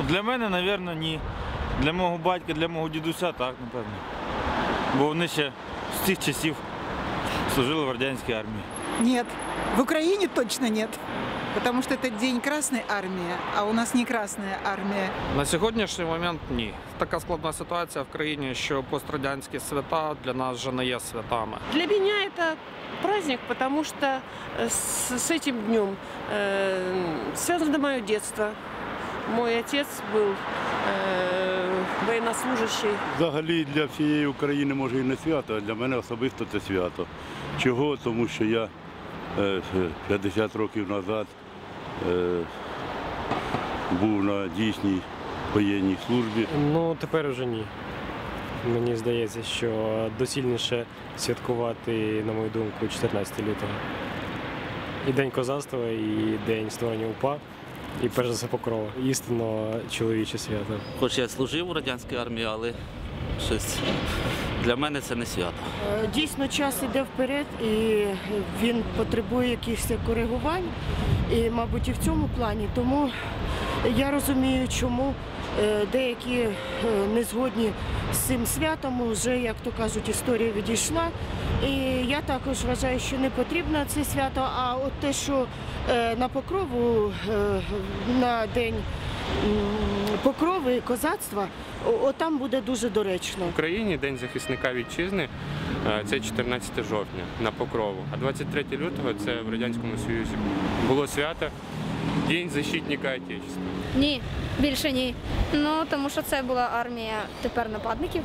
Ну, для мене, мабуть, ні. Для мого батька, для мого дідуся так, напевно. Бо вони ще з тих часів служили в радянській армії. Нет. В Украине точно нет. Потому что это день Красной Армии, а у нас не Красная Армия. На сьогоднішній момент ні. Така складна ситуація в країні, що пострадянські свята для нас вже не є святами. Для меня это праздник, потому что э, с, с этим днем э, связано мое детство. Мой отец был э, военнослужащий. Взагалі для всієї України може і не свято, а для мене особисто це свято. Чого? Тому що я е, 50 років назад е, був на дійсній воєнній службі. Ну, тепер уже ні. Мені здається, що доцільніше святкувати, на мою думку, 14 лютого. І День козацтва, і День створення УПА, і перш за все покрова. Істинно чоловіче свято. Хоч я служив у радянській армії, але щось для мене це не свято. Е, Дійсно, час іде вперед, і він потребує якихось коригувань, і, мабуть, і в цьому плані. Тому я розумію, чому деякі е, не згодні з цим святом. Вже, як то кажуть, історія відійшла. І я також вважаю, що не потрібно це свято. А от те, що е, на покрову е, на день покрови козацтва, там буде дуже доречно. В Україні День захисника вітчизни е, це 14 жовтня на покрову, а 23 лютого це в Радянському Союзі було свято День защитника Отечества. Ні, більше ні. Ну тому що це була армія тепер нападників.